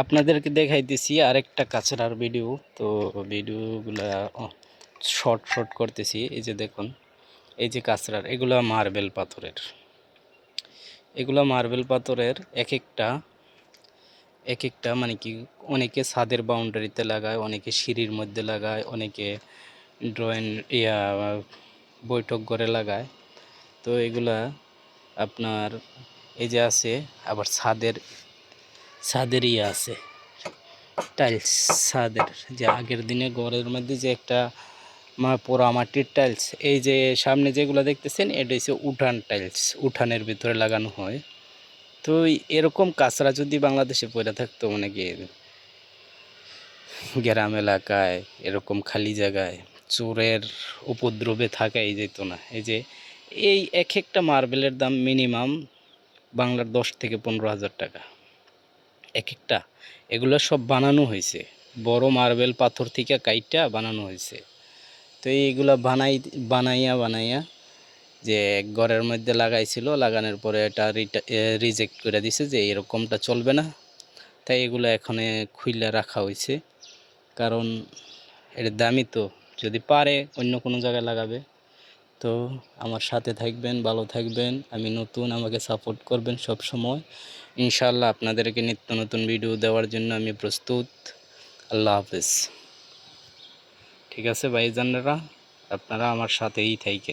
আপনাদেরকে দেখাইতেছি আরেকটা কাঁচরার ভিডিও তো ভিডিওগুলা শর্ট শর্ট করতেছি। এই যে দেখুন, এই যে কাঁচরার, এগুলা মার্বেল পাথরের। এগুলা মার্বেল পাথরের এক একটা এক একটা মানে কি, অনেকে ছাদের বাউন্ডারিতে লাগায়, অনেকে সিঁড়ির মধ্যে লাগায়, অনেকে ড্রয়িং ইয়া, বৈঠক ঘরে লাগায়। তো এগুলা আপনার, এই যে আছে, আবার ছাদের ছাদের ইয়ে আছে। টাইলস ছাদের যে আগের দিনে ঘরের মধ্যে যে একটা পোড়া মাটির টাইলস, এই যে সামনে যেগুলো দেখতেছেন, এটা হচ্ছে উঠান টাইলস, উঠানের ভিতরে লাগানো হয়। তো এরকম কাঁচরা যদি বাংলাদেশে পড়ে থাকতো মানে কি গ্রাম এলাকায়, এরকম খালি জায়গায়, চোরের উপদ্রবে থাকাই যেত না। এই যে এই এক একটা মার্বেলের দাম মিনিমাম বাংলার দশ থেকে পনেরো হাজার টাকা। এক একটা এগুলো সব বানানো হয়েছে। বড় মার্বেল পাথর থেকে কাইটা বানানো হয়েছে। তো এইগুলা বানাই, বানাইয়া বানাইয়া যে ঘরের মধ্যে লাগাইছিল, লাগানোর পরে এটা রিজেক্ট করে দিছে যে এরকমটা চলবে না। তাই এগুলো এখানে খুইলা রাখা হয়েছে। কারণ এর দামি তো। যদি পারে অন্য কোনো জায়গায় লাগাবে। তো আমার সাথে থাকবেন, ভালো থাকবেন। আমি নতুন, আমাকে সাপোর্ট করবেন সব সময় ইনশাল্লাহ আপনাদেরকে নিত্য নতুন ভিডিও দেওয়ার জন্য আমি প্রস্তুত। আল্লাহ হাফেজ। ঠিক আছে ভাইজানরা, আপনারা আমার সাথেই থাকেন